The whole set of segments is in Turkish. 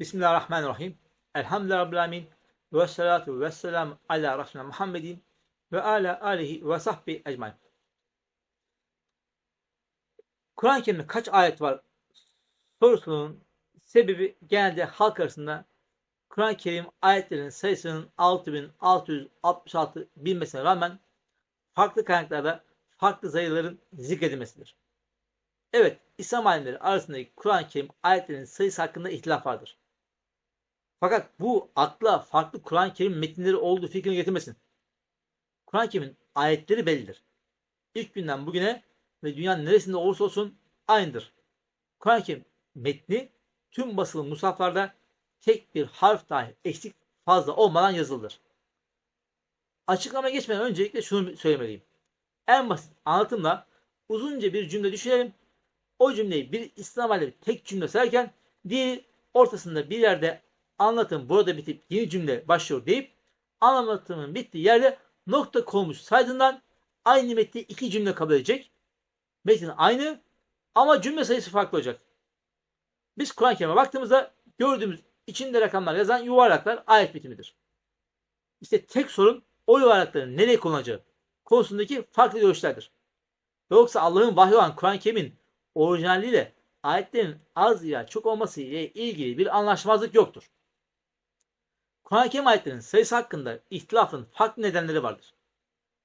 Bismillahirrahmanirrahim. Elhamdülillahi. Ve salatu ve selamu ala Resulüne Muhammedin ve ala alihi ve sahbihi ecmain. Kur'an-ı Kerim'de kaç ayet var sorusunun sebebi genelde halk arasında Kur'an-ı Kerim ayetlerinin sayısının 6666 bilmesine rağmen farklı kaynaklarda farklı sayıların zikredilmesidir. Evet, İslam alimleri arasındaki Kur'an-ı Kerim ayetlerinin sayısı hakkında ihtilaf vardır. Fakat bu akla farklı Kur'an-ı Kerim metinleri olduğu fikrini getirmesin. Kur'an-ı Kerim'in ayetleri bellidir. İlk günden bugüne ve dünyanın neresinde olursa olsun aynıdır. Kur'an-ı Kerim metni tüm basılı musaflarda tek bir harf dahi eksik fazla olmadan yazılır. Açıklamaya geçmeden öncelikle şunu söylemeliyim. En basit anlatımla uzunca bir cümle düşünelim. O cümleyi bir İslam alemi tek cümle sayarken diğeri ortasında bir yerde anlatım burada bitip yeni cümle başlıyor deyip anlatımın bittiği yerde nokta konmuş saydığından aynı metni iki cümle kabul edecek. Metin aynı ama cümle sayısı farklı olacak. Biz Kur'an-ı Kerim'e baktığımızda gördüğümüz içinde rakamlar yazan yuvarlaklar ayet bitimidir. İşte tek sorun o yuvarlakların nereye kullanacağı konusundaki farklı görüşlerdir. Yoksa Allah'ın vahyi olan Kur'an-ı Kerim'in orijinaliyle ayetlerin az ya çok olması ile ilgili bir anlaşmazlık yoktur. Kur'an-ı Kerim ayetlerinin sayısı hakkında ihtilafın farklı nedenleri vardır.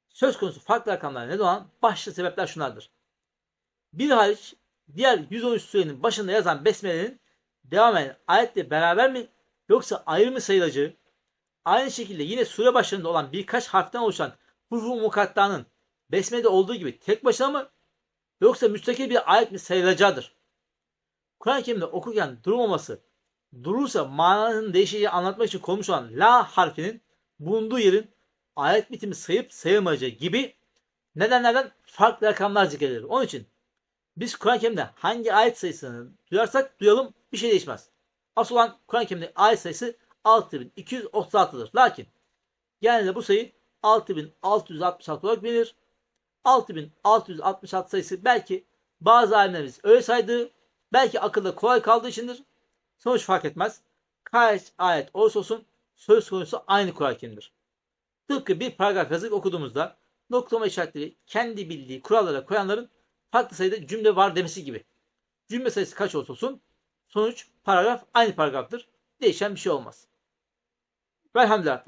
Söz konusu farklı rakamlara neden olan başlı sebepler şunlardır. Bir hariç diğer 113 surenin başında yazan besmelerin devam eden ayetle beraber mi yoksa ayrı mı sayılacağı, aynı şekilde yine sure başlarında olan birkaç harften oluşan hurufu mukattanın besmede olduğu gibi tek başına mı yoksa müstakil bir ayet mi sayılacağıdır. Kur'an-ı Kerim'de okurken durmaması, durursa mananın değişeceği anlatmak için konmuş olan la harfinin bulunduğu yerin ayet bitimi sayıp sayılmayacağı gibi nedenlerden farklı rakamlar zikredilir. Onun için biz Kur'an-ı Kerim'de hangi ayet sayısını duyarsak duyalım bir şey değişmez. Asıl olan Kur'an-ı Kerim'de ayet sayısı 6236'dır. Lakin genelde bu sayı 6666 olarak bilinir. 6666 sayısı belki bazı alimlerimiz öyle saydığı, belki akılda kolay kaldığı içindir. Sonuç fark etmez. Kaç ayet olursa olsun söz konusu aynı Kur'an-ı. Tıpkı bir paragraf yazıp okuduğumuzda noktalama işaretleri kendi bildiği kurallara koyanların farklı sayıda cümle var demesi gibi. Cümle sayısı kaç olursa olsun sonuç paragraf aynı paragraftır. Değişen bir şey olmaz. Velhamdülillah.